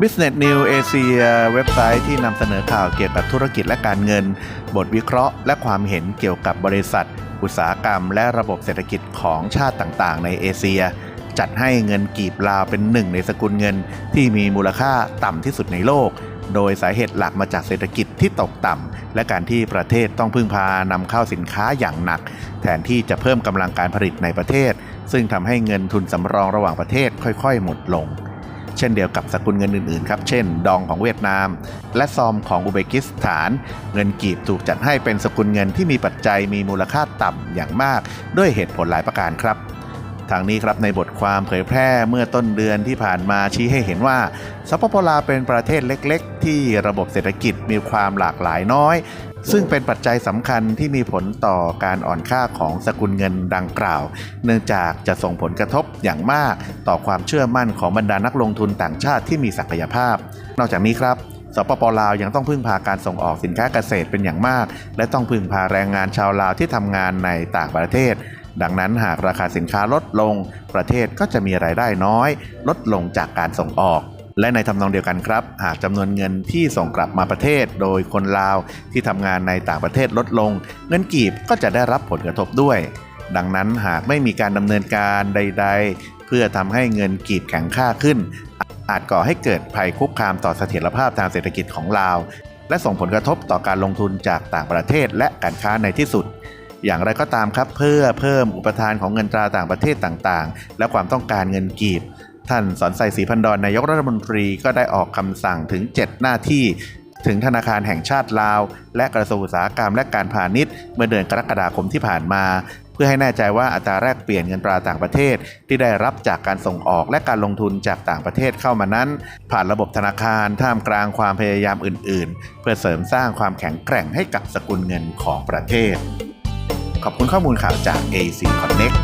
Business New Asia เว็บไซต์ที่นำเสนอข่าวเกี่ยวกับธุรกิจและการเงิน บทวิเคราะห์ และความเห็นเกี่ยวกับบริษัท อุตสาหกรรม และระบบเศรษฐกิจของชาติต่างๆ ในเอเชีย จัดให้เงินกีบลาวเป็นหนึ่งในสกุลเงินที่มีมูลค่าต่ำที่สุดในโลก โดยสาเหตุหลักมาจากเศรษฐกิจที่ตกต่ำ และการที่ประเทศต้องพึ่งพานำเข้าสินค้าอย่างหนัก แทนที่จะเพิ่มกำลังการผลิตในประเทศ ซึ่งทำให้เงินทุนสำรองระหว่างประเทศค่อย ๆ หมดลง เช่นเดียวกับสกุลเงินอื่น ๆ ครับ เช่น ดองของเวียดนาม และซอมของอุเบกิสถาน เงินกีบถูกจัดให้เป็นสกุลเงินที่มีปัจจัยมีมูลค่าต่ำอย่างมาก ด้วยเหตุผลหลายประการครับ ทางนี้ครับในบทความเผยแพร่เมื่อต้นเดือนที่ผ่านมาชี้ให้เห็นว่าสปปลาวเป็นประเทศเล็ก ๆ ที่ระบบเศรษฐกิจมีความหลากหลายน้อย ซึ่งเป็นปัจจัยสำคัญที่มีผลต่อการอ่อนค่าของสกุลเงินดังกล่าว เนื่องจากจะส่งผลกระทบอย่างมากต่อความเชื่อมั่นของบรรดานักลงทุนต่างชาติที่มีศักยภาพ นอกจากนี้ครับสปปลาวยังต้องพึ่งพาการส่งออกสินค้าเกษตรเป็นอย่างมาก และต้องพึ่งพาแรงงานชาวลาวที่ทำงานในต่างประเทศ ดังนั้นหากราคาสินค้าลดลง ประเทศก็จะมีรายได้น้อย ลดลงจากการส่งออกและในทำนองเดียวกันครับ หากจำนวนเงินที่ส่งกลับมาประเทศ โดยคนลาวที่ทำงานในต่างประเทศลดลง เงินกีบก็จะได้รับผลกระทบด้วย ดังนั้นหากไม่มีการดำเนินการใด ๆ เพื่อทำให้เงินกีบแข็งค่าขึ้น อาจก่อให้เกิดภัยคุกคามต่อเสถียรภาพทางเศรษฐกิจของลาว และส่งผลกระทบต่อการลงทุนจากต่างประเทศและการค้าในที่สุด อย่างไรก็ตามครับเพื่อเพิ่มอุปทานของเงินตราต่างประเทศต่างๆ และความต้องการเงินกีบ ท่านสอนใส่ศรีพันดอนนายกรัฐมนตรีก็ได้ออกคำสั่งถึง 7 หน้าที่ถึงธนาคารแห่งชาติลาว และกระทรวงอุตสาหกรรมและการพาณิชย์เมื่อเดือนกรกฎาคมที่ผ่านมา เพื่อให้แน่ใจว่าอัตราแลกเปลี่ยนเงินตราต่างประเทศ ที่ได้รับจากการส่งออกและการลงทุนจากต่างประเทศเข้ามานั้น ผ่านระบบธนาคารท่ามกลางความพยายามอื่น ๆ เพื่อเสริมสร้างความแข็งแกร่งให้กับสกุลเงินของประเทศ ขอบคุณข้อมูลข่าวจาก AC Connect